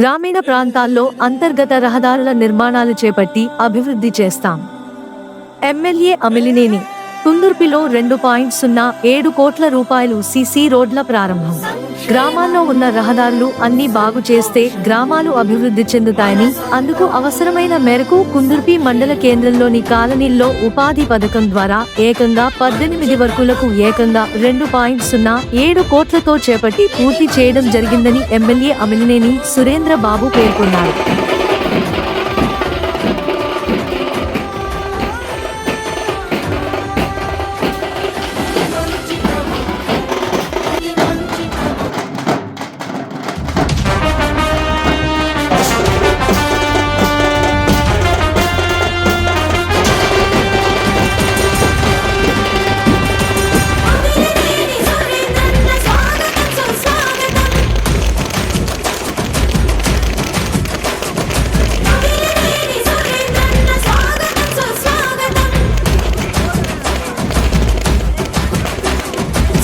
గ్రామీణ ప్రాంతాల్లో అంతర్గత రహదారుల నిర్మాణాలు చేపట్టి అభివృద్ధి చేస్తాం. ఎమ్మెల్యే అమిలినేని తుందుర్పిలో రెండు పాయింట్ సున్నా ఏడు కోట్ల రూపాయలు సీసీ రోడ్ల ప్రారంభం. గ్రామాల్లో ఉన్న రహదారులు అన్ని బాగు చేస్తే గ్రామాలు అభివృద్ధి చెందుతాయని అందుకు అవసరమైన మేరకు కుందుర్పి మండల కేంద్రంలోని కాలనీల్లో ఉపాధి పథకం ద్వారా ఏకంగా పద్దెనిమిది వర్కులకు ఏకంగా రెండు పాయింట్ సున్నా ఏడు కోట్లతో చేపట్టి పూర్తి చేయడం జరిగిందని ఎమ్మెల్యే అమిలినేని సురేంద్ర బాబు పేర్కొన్నారు.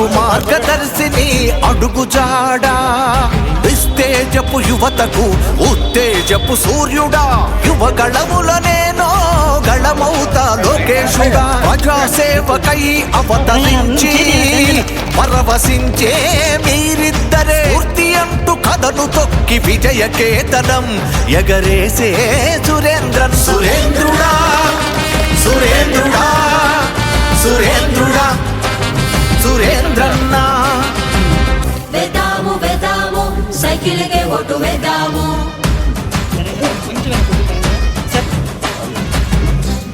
మాకు మార్గదర్శిని అడుగుజాడా విస్తేజపు యువతకు ఉత్తేజపు సూర్యుడా. యువగళముల నేనో గళమౌతా లోకేశుడా. ప్రజాసేవకై అవతరించి పరవశించే మీరిద్దరే. పూర్తి అంటూ కథను తొక్కి విజయ కేతనం ఎగరేసే సురేంద్రన్. సురేంద్రుడా సురేంద్రుడా సురేంద్రుడా సురే సురేంద్రన్న వెదాము వేద్దాము సైకిల్కే ఓటు వెదాము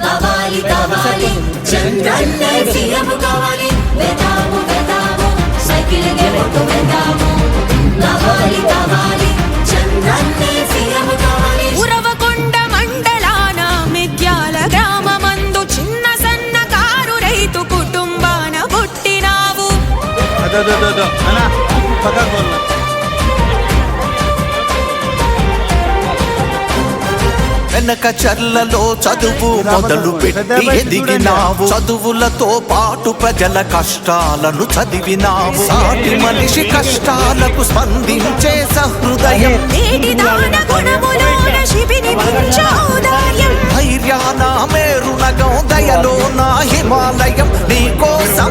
కావాలి కావాలి చంద్రన్నే సీఎం కావాలి. వెదాము వేద్దాము సైకిల్కే ఓటు వెదాము కావాలి కావాలి దో వెనక చర్లలో చదువు మొదలు పెట్టి ఎదిగినావు. చదువులతో పాటు ప్రజల కష్టాలను చదివినావు. సాటి మనిషి కష్టాలకు స్పందించే సహృదయం. ధైర్యాన మేరునగం దయలో నా హిమాలయం నీకోసం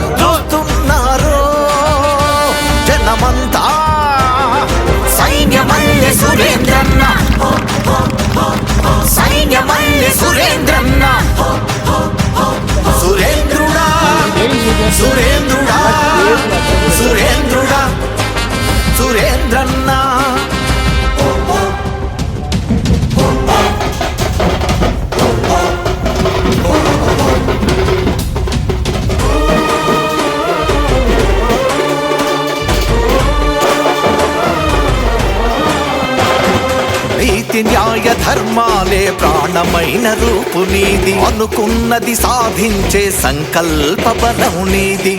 సురేంద్రన్నా నీతి న్యాయ ధర్మాలే ప్రాణమైన రూపు నీది అనుకున్నది సాధించే సంకల్ప బలం నీది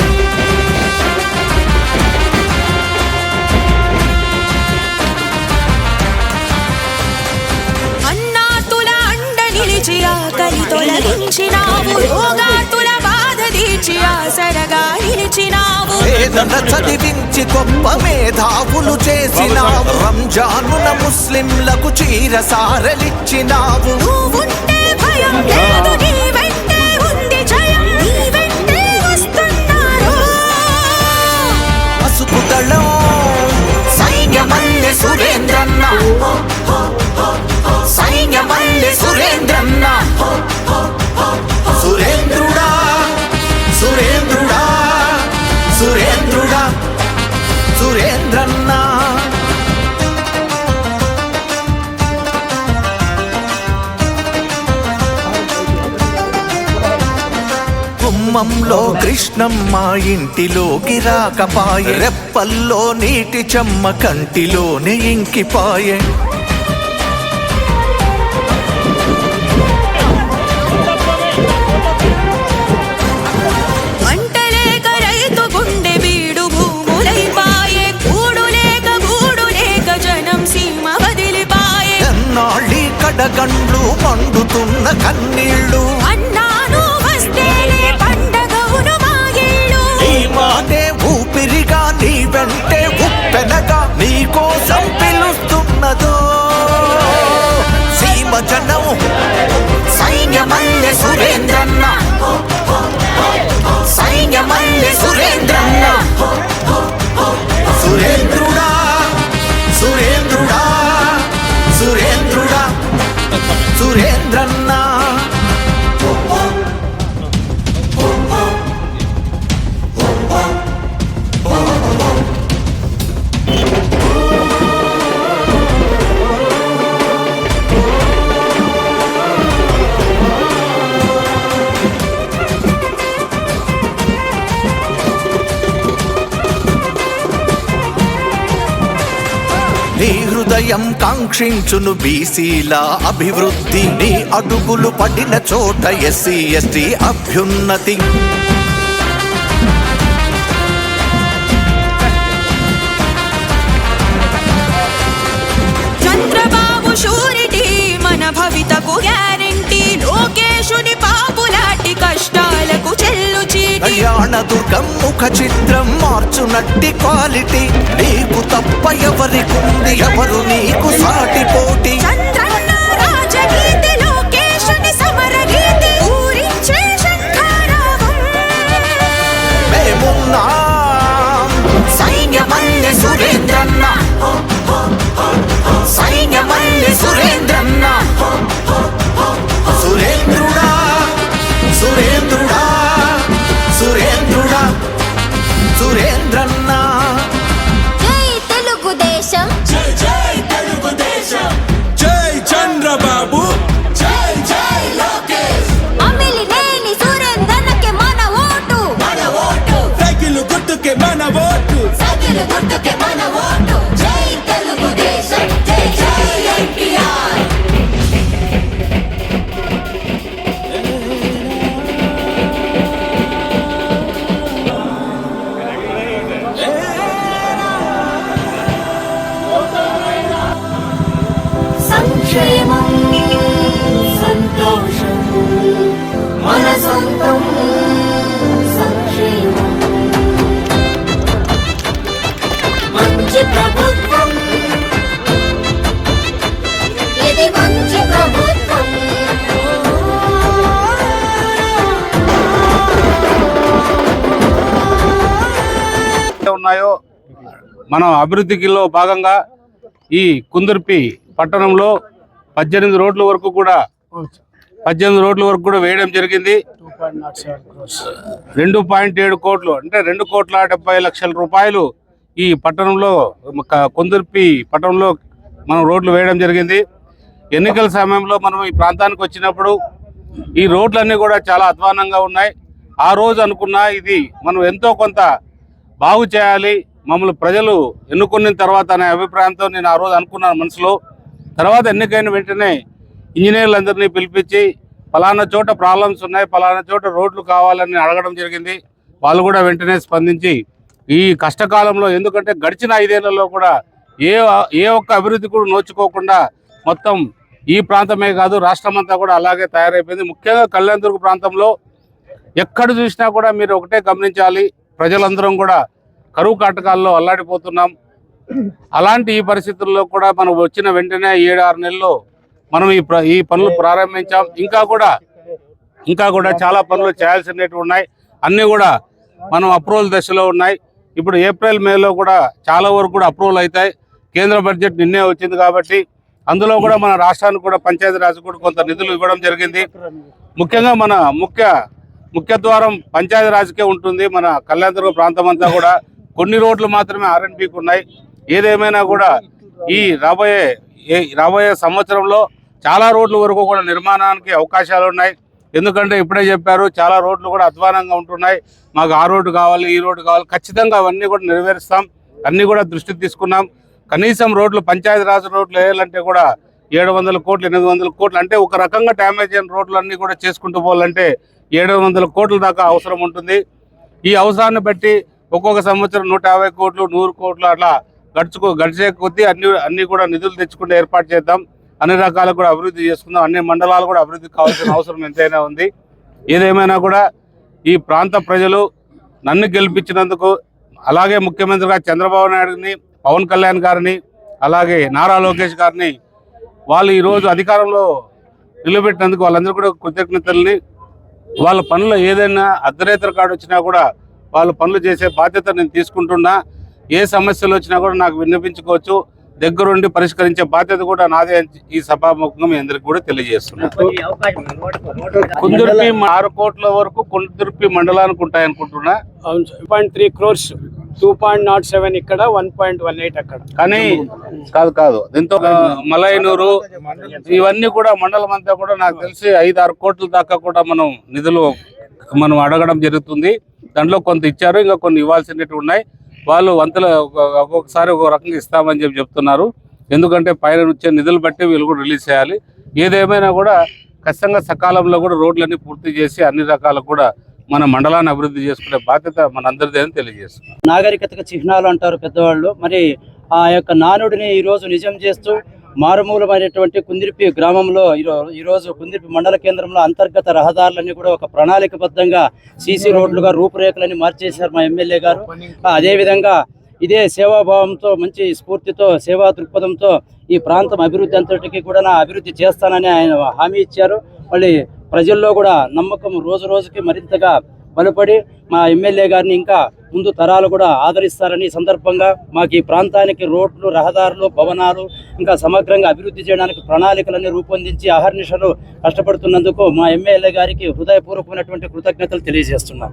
తొలగించినావు రోగాతుల బాధ తీర్చి ఆసరగా నిలిచినావు. వేదన చదివించి గొప్ప మేధావులు చేసినావు. రంజానున ముస్లింలకు చీర సారలిచ్చినావు నువ్వుంటే భయం లేదు నీ వెంటే ఉంది జయం. నీ వెంటే వస్తున్నారు పసుపు దళం సైన్యమల్లె సురేంద్రన్న. సైన్యమల్లె సురేంద్రన్న. రూపంలో కృష్ణమ్మ ఇంటిలోకి రాకపాయే. రెప్పల్లో నీటి చెమ్మ కంటిలోనే ఇంకిపాయే. కడగండ్లు పండుతున్న కన్నీళ్ళు. ఉదయం హృదయం కాంక్షించును బీసీల అభివృద్ధి నీ అడుగులు పడిన చోట ఎస్సీ ఎస్టీ అభ్యున్నతి. దుర్గం ముఖ చిత్రం మార్చునట్టి క్వాలిటీ. నీకు తప్ప ఎవరికుంది ఎవరు నీకు సాటి పోటీ. ఉన్నాయో మన అభివృద్ధికిలో భాగంగా ఈ కుందుర్పి పట్టణంలో పద్దెనిమిది రోడ్ల వరకు కూడా పద్దెనిమిది రోడ్ల వరకు కూడా వేయడం జరిగింది. రెండు పాయింట్ ఏడు కోట్లు అంటే రెండు కోట్ల డెబ్బై లక్షల రూపాయలు ఈ పట్టణంలో క- కుందుర్పి పట్టణంలో మనం రోడ్లు వేయడం జరిగింది. ఎన్నికల సమయంలో మనం ఈ ప్రాంతానికి వచ్చినప్పుడు ఈ రోడ్లన్నీ కూడా చాలా అధ్వానంగా ఉన్నాయి. ఆ రోజు అనుకున్నా ఇది మనం ఎంతో కొంత బాగు చేయాలి. మమ్మల్ని ప్రజలు ఎన్నుకున్న తర్వాత అనే అభిప్రాయంతో నేను ఆ రోజు అనుకున్నాను మనసులో. తర్వాత ఎన్నికైన వెంటనే ఇంజనీర్లందరినీ పిలిపించి ఫలానా చోట ప్రాబ్లమ్స్ ఉన్నాయి ఫలానా చోట రోడ్లు కావాలని అడగడం జరిగింది. వాళ్ళు కూడా వెంటనే స్పందించి ఈ కష్టకాలంలో ఎందుకంటే గడిచిన ఐదేళ్ళలో కూడా ఏ ఏ ఒక్క అభివృద్ధి కూడా నోచుకోకుండా మొత్తం ఈ ప్రాంతమే కాదు రాష్ట్రం అంతా కూడా అలాగే తయారైపోయింది. ముఖ్యంగా కళ్యాణదుర్గ ప్రాంతంలో ఎక్కడ చూసినా కూడా మీరు ఒకటే గమనించాలి. ప్రజలందరం కూడా కరువు కాటకాల్లో అల్లాడిపోతున్నాం. అలాంటి ఈ పరిస్థితుల్లో కూడా మనం వచ్చిన వెంటనే ఏడు ఆరు నెలల్లో మనం ఈ ఈ పనులు ప్రారంభించాం. ఇంకా కూడా ఇంకా కూడా చాలా పనులు చేయాల్సినవి ఉన్నాయి. అన్నీ కూడా మనం అప్రూవల్ దశలో ఉన్నాయి. ఇప్పుడు ఏప్రిల్ మేలో కూడా చాలా వరకు కూడా అప్రూవల్ అవుతాయి. కేంద్ర బడ్జెట్ నిన్నే వచ్చింది కాబట్టి అందులో కూడా మన రాష్ట్రానికి కూడా పంచాయతీరాజ్ కూడా కొంత నిధులు ఇవ్వడం జరిగింది. ముఖ్యంగా మన ముఖ్య ముఖ్య ద్వారం పంచాయతీ రాజుకే ఉంటుంది. మన కళ్యాణదుర్గ ప్రాంతం అంతా కూడా కొన్ని రోడ్లు మాత్రమే ఆర్ఎన్బికి ఉన్నాయి. ఏదేమైనా కూడా ఈ రాబోయే రాబోయే సంవత్సరంలో చాలా రోడ్ల వరకు కూడా నిర్మాణానికి అవకాశాలు ఉన్నాయి. ఎందుకంటే ఇప్పుడే చెప్పారు చాలా రోడ్లు కూడా అధ్వానంగా ఉంటున్నాయి. మాకు ఆ రోడ్డు కావాలి ఈ రోడ్డు కావాలి. ఖచ్చితంగా అవన్నీ కూడా నెరవేరుస్తాం. అన్నీ కూడా దృష్టి తీసుకున్నాం. కనీసం రోడ్లు పంచాయతీ రాజు రోడ్లు వేయాలంటే కూడా ఏడు వందల కోట్లు ఎనిమిది వందల కోట్లు అంటే ఒక రకంగా డ్యామేజ్ అయిన రోడ్లు అన్నీ కూడా చేసుకుంటూ పోవాలంటే ఏడు వందల కోట్ల దాకా అవసరం ఉంటుంది. ఈ అవసరాన్ని బట్టి ఒక్కొక్క సంవత్సరం నూట యాభై కోట్లు నూరు కోట్లు అట్లా గడుచుకో గడిచే కొద్దీ అన్ని అన్ని కూడా నిధులు తెచ్చుకుంటే ఏర్పాటు చేద్దాం. అన్ని రకాలు కూడా అభివృద్ధి చేసుకుందాం. అన్ని మండలాలు కూడా అభివృద్ధి కావాల్సిన అవసరం ఎంతైనా ఉంది. ఏదేమైనా కూడా ఈ ప్రాంత ప్రజలు నన్ను గెలిపించినందుకు అలాగే ముఖ్యమంత్రిగా చంద్రబాబు నాయుడుని పవన్ కళ్యాణ్ గారిని అలాగే నారా లోకేష్ గారిని వాళ్ళు ఈరోజు అధికారంలో నిలబెట్టినందుకు వాళ్ళందరూ కూడా కృతజ్ఞతల్ని వాళ్ళ పనులు ఏదైనా అర్ధరేతర కార్డు వచ్చినా కూడా వాళ్ళు పనులు చేసే బాధ్యత నేను తీసుకుంటున్నా. ఏ సమస్యలు వచ్చినా కూడా నాకు విన్నపించుకోవచ్చు దగ్గరుండి పరిష్కరించే బాధ్యత కూడా నాదే అని ఈ సభాముఖంగా మీ అందరికి కూడా తెలియజేస్తున్నా. కుందుర్పి ఆరు కోట్ల వరకు కుందుర్పి మండలానికి ఉంటాయి అనుకుంటున్నా అవును point three crores two point nought seven ఇక్కడ వన్ పాయింట్ వన్ ఎయిట్ అక్కడ. కానీ కాదు కాదు. దీంతో మలైనూరు ఇవన్నీ కూడా మండలం అంతా కూడా నాకు తెలిసి ఐదు ఆరు కోట్ల దాకా కూడా మనం నిధులు మనం అడగడం జరుగుతుంది. దాంట్లో కొంత ఇచ్చారు ఇంకా కొన్ని ఇవ్వాల్సినవి ఉన్నాయి. వాళ్ళు వంతుల ఒక్కొక్కసారి ఒక రకంగా ఇస్తామని చెప్పి చెప్తున్నారు. ఎందుకంటే పైన వచ్చే నిధులు బట్టి వీళ్ళు కూడా రిలీజ్ చేయాలి. ఏదేమైనా కూడా ఖచ్చితంగా సకాలంలో కూడా రోడ్లన్నీ పూర్తి చేసి అన్ని రకాల కూడా మన మండలాన్ని అభివృద్ధి చేసుకునే బాధ్యత మనందరిదే అని తెలియజేస్తున్నాం. నాగరికతకు చిహ్నాలు అంటారు పెద్దవాళ్ళు. మరి ఆ యొక్క నానుడిని ఈరోజు నిజం చేస్తూ మారుమూలమైనటువంటి కుందిరిపి గ్రామంలో ఈరో- ఈరోజు కుందిరిపి మండల కేంద్రంలో అంతర్గత రహదారులన్నీ కూడా ఒక ప్రణాళికబద్ధంగా సీసీ రోడ్లుగా రూపురేఖలని మార్చేశారు మా ఎమ్మెల్యే గారు. అదేవిధంగా ఇదే సేవాభావంతో మంచి స్ఫూర్తితో సేవా దృక్పథంతో ఈ ప్రాంతం అభివృద్ధి అంతటికి కూడా నా అభివృద్ధి చేస్తానని ఆయన హామీ ఇచ్చారు. మళ్ళీ ప్రజల్లో కూడా నమ్మకం రోజు రోజుకి మరింతగా బలపడి మా ఎమ్మెల్యే గారిని ఇంకా ముందు తరాలు కూడా ఆదరిస్తారని సందర్భంగా మాకు ఈ ప్రాంతానికి రోడ్లు రహదారులు భవనాలు ఇంకా సమగ్రంగా అభివృద్ధి చేయడానికి ప్రణాళికలన్నీ రూపొందించి అహర్నిశలు కష్టపడుతున్నందుకు మా ఎమ్మెల్యే గారికి హృదయపూర్వకమైనటువంటి కృతజ్ఞతలు తెలియజేస్తున్నాం.